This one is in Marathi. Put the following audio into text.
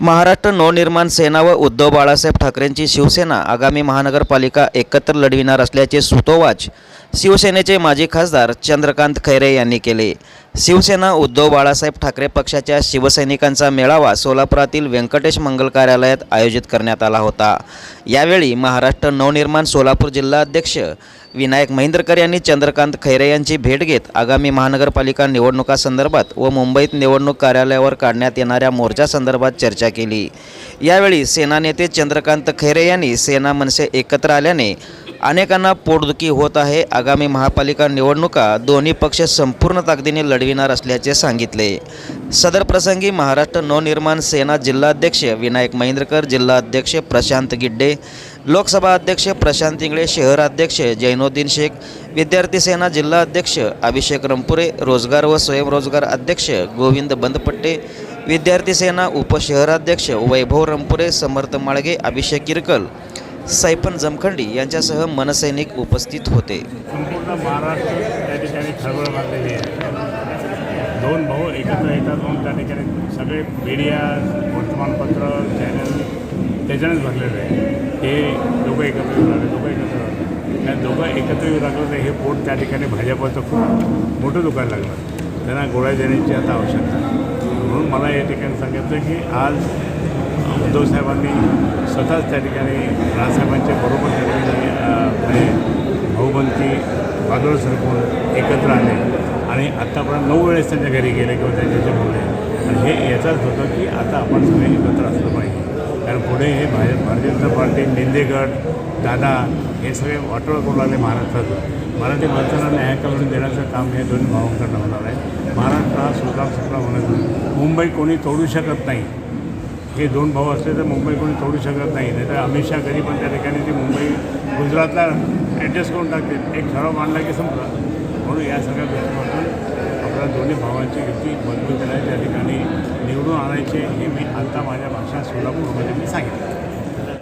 महाराष्ट्र नवनिर्माण सेना व उद्धव बाळासाहेब ठाकरेंची शिवसेना आगामी महानगरपालिका एकत्र लढविणार असल्याचे सुतोवाच शिवसेनेचे माजी खासदार चंद्रकांत खैरे यांनी केले. शिवसेना उद्धव बाळासाहेब ठाकरे पक्षाच्या शिवसैनिकांचा मेळावा सोलापुरातील व्यंकटेश मंगल कार्यालयात आयोजित करण्यात आला होता. यावेळी महाराष्ट्र नवनिर्माण सोलापूर जिल्हा अध्यक्ष विनायक महेंद्रकर यांनी चंद्रकांत खैरे यांची भेट घेत आगामी महानगरपालिका निवडणुकासंदर्भात व मुंबईत निवडणूक कार्यालयावर काढण्यात येणाऱ्या मोर्चासंदर्भात चर्चा केली. यावेळी सेना नेते चंद्रकांत खैरे यांनी सेना मनसे एकत्र आल्याने अनेकांना पोटदुखी होत आहे. आगामी महापालिका निवडणुका दोन्ही पक्ष संपूर्ण ताकदीने लढविणार असल्याचे सांगितले. सदर प्रसंगी महाराष्ट्र नवनिर्माण सेना जिल्हाध्यक्ष विनायक महेंद्रकर जिल्हाध्यक्ष प्रशांत गिड्डे लोकसभा अध्यक्ष प्रशांत इंगळे शहराध्यक्ष जैनुद्दीन शेख विद्यार्थी सेना जिल्हा अध्यक्ष अभिषेक रंपुरे रोजगार व स्वयंरोजगार अध्यक्ष गोविंद बंदपट्टे विद्यार्थी सेना उपशहराध्यक्ष वैभव रंपुरे समर्थ माळगे अभिषेक किरकल सैपन जमखंडी यांच्यासह मनसैनिक उपस्थित होते. संपूर्ण महाराष्ट्र त्या ठिकाणी खळबळ मारलेली आहे. दोन भाऊ एकत्र येतात म्हणून त्या ठिकाणी सगळे मीडिया वर्तमानपत्र चॅनल त्याच्यानेच भरलेलं आहे. हे दोघं एकत्र येऊ लागले दोघं एकत्र आणि दोघं एकत्र येऊ लागलं तर हे पोट त्या ठिकाणी भाजपाचं खूप मोठं दुखायला लागलं. त्यांना गोळ्या देण्याची आता आवश्यकता म्हणून मला या ठिकाणी सांगितलं की आज उद्धवसाहेबांनी स्वतःच त्या ठिकाणी राजसाहेबांच्या बरोबर त्या ठिकाणी म्हणजे भाऊबंदी बाजूला सरकून एकत्र आले आणि आत्तापर्यंत नऊ वेळेस त्यांच्या घरी गेले किंवा त्यांच्याशी बोलले. आणि हे याचाच होतं की आता आपण सगळे एकत्र असलं पाहिजे. कारण पुढे हे भाजप भारतीय जनता पार्टी निंदेगड दादा हे सगळे वाटोळ करू लागले महाराष्ट्रात. मराठी माणसांना न्याय करून देण्याचं काम हे दोन्ही भावांकडनं होणार आहे. महाराष्ट्र हा सुखराम सुखराम होण्याचं मुंबई कोणी तोडू शकत नाही. हे दोन भाऊ असले तर मुंबई कोणी तोडू शकत नाही. नाही तर अमित शहा कधी पण त्या ठिकाणी ती मुंबई गुजरातला ॲडजस्ट करून टाकतील. एक ठराव मांडला की संपला. म्हणून या सगळ्या गोष्टीपासून आपल्या दोन्ही भावांची युती मजबूत करायची त्या ठिकाणी निवडून आणायचे हे मी आता माझ्या भाषा सोलापूरमध्ये मी सांगितलं.